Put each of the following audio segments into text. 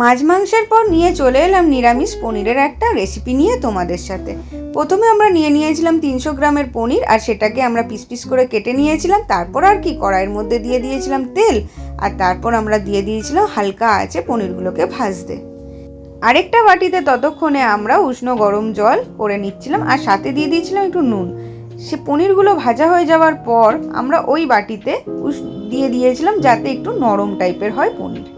মাছ মাংসের পর নিয়ে চলে এলাম নিরামিষ পনিরের একটা রেসিপি নিয়ে তোমাদের সাথে। প্রথমে আমরা নিয়ে নিয়েছিলাম তিনশো গ্রামের পনির আর সেটাকে আমরা পিস পিস করে কেটে নিয়েছিলাম, তারপর আর কি কড়াইয়ের মধ্যে দিয়ে দিয়েছিলাম তেল আর তারপর আমরা দিয়ে দিয়েছিলাম হালকা আছে পনিরগুলোকে ভাজতে। আরেকটা বাটিতে ততক্ষণে আমরা উষ্ণ গরম জল করে নিচ্ছিলাম আর সাথে দিয়ে দিয়েছিলাম একটু নুন। সে পনিরগুলো ভাজা হয়ে যাওয়ার পর আমরা ওই বাটিতে দিয়ে দিয়েছিলাম যাতে একটু নরম টাইপের হয় পনির।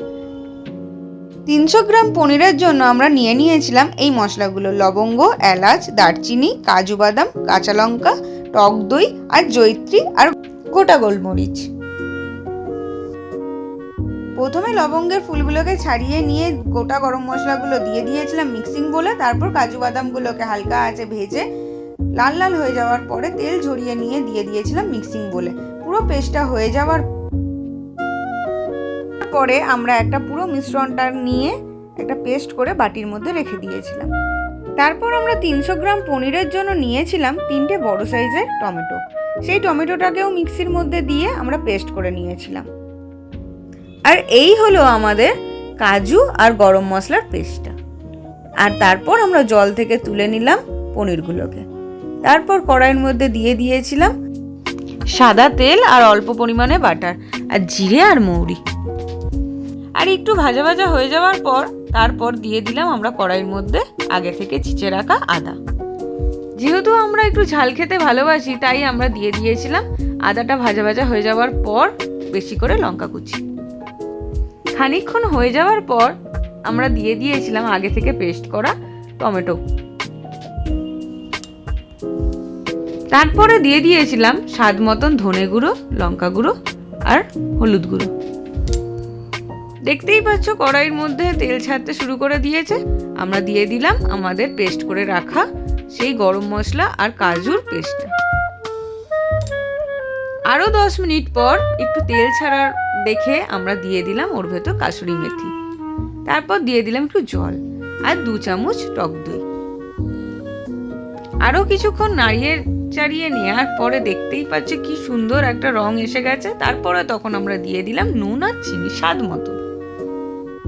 তিনশো গ্রাম পনিরের জন্য আমরা নিয়ে নিয়েছিলাম এই মশলাগুলো। লবঙ্গ, এলাচ, দারচিনি, কাজু বাদাম, কাঁচা লঙ্কা, টক দই আর জৈত্রী আর গোটা গোলমরিচ। প্রথমে লবঙ্গের ফুলগুলোকে ছাড়িয়ে নিয়ে গোটা গরম মশলাগুলো দিয়ে দিয়েছিলাম মিক্সিং বলে, তারপর কাজু বাদামগুলোকে হালকা আছে ভেজে লাল লাল হয়ে যাওয়ার পরে তেল ঝরিয়ে নিয়ে দিয়ে দিয়েছিলাম মিক্সিং বলে। পুরো পেস্টটা হয়ে যাওয়ার পরে আমরা একটা পুরো মিশ্রণটা নিয়ে একটা পেস্ট করে বাটির মধ্যে রেখে দিয়েছিলাম। তারপর আমরা তিনশো গ্রাম পনিরের জন্য নিয়েছিলাম তিনটে বড় সাইজের টমেটো। সেই টমেটোটাকেও মিক্সির মধ্যে দিয়ে আমরা পেস্ট করে নিয়েছিলাম। আর এই হলো আমাদের কাজু আর গরম মশলার পেস্টটা। আর তারপর আমরা জল থেকে তুলে নিলাম পনিরগুলোকে। তারপর কড়াইয়ের মধ্যে দিয়ে দিয়েছিলাম সাদা তেল আর অল্প পরিমাণে বাটার আর জিরে আর মৌরি। আর একটু ভাজা ভাজা হয়ে যাওয়ার পর তারপর দিয়ে দিলাম আমরা কড়াইয়ের মধ্যে আগে থেকে চিচে রাখা আদা। যেহেতু আমরা একটু ঝাল খেতে ভালোবাসি, তাই আমরা দিয়ে দিয়েছিলাম আদাটা ভাজা ভাজা হয়ে যাওয়ার পর বেশি করে লঙ্কা কুচি। খানিকক্ষণ হয়ে যাওয়ার পর আমরা দিয়ে দিয়েছিলাম আগে থেকে পেস্ট করা টমেটো। তারপরে দিয়ে দিয়েছিলাম স্বাদ মতন ধনে গুঁড়ো, লঙ্কা গুঁড়ো আর হলুদ গুঁড়ো। দেখতেই পাচ্ছ কড়াইয়ের মধ্যে তেল ছাড়তে শুরু করে দিয়েছে। আমরা দিয়ে দিলাম আমাদের পেস্ট করে রাখা সেই গরম মশলা আর কাজুর পেস্টটা। আরও দশ মিনিট পর একটু তেল ছাড়ার দেখে আমরা দিয়ে দিলাম ওর ভেতর কাসুরি মেথি। তারপর দিয়ে দিলাম একটু জল আর দু চামচ টক দই। আরও কিছুক্ষণ নাড়িয়ে চাড়িয়ে নেওয়ার পরে দেখতেই পাচ্ছ কি সুন্দর একটা রং এসে গেছে। তারপরে তখন আমরা দিয়ে দিলাম নুন আর চিনি স্বাদ মতো।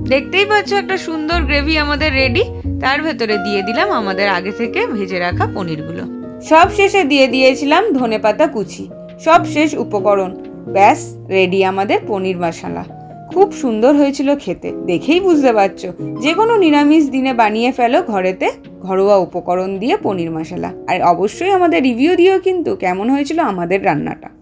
দেখতেই পাচ্ছ একটা সুন্দর গ্রেভি আমাদের রেডি তার ভেতরে দিয়ে দিলাম আমাদের আগে থেকে ভেজে রাখা পনিরগুলো। সব শেষে দিয়ে দিয়েছিলাম ধনেপাতা কুচি। সব শেষ উপকরণ। ব্যাস রেডি আমাদের পনির মশলা। খুব সুন্দর হয়েছিল খেতে, দেখেই বুঝতে পারছ। যে কোনো নিরামিষ দিনে বানিয়ে ফেলো ঘরেতে ঘরোয়া উপকরণ দিয়ে পনির মশলা। আর অবশ্যই আমাদের রিভিউ দিও কিন্তু কেমন হয়েছিল আমাদের রান্নাটা।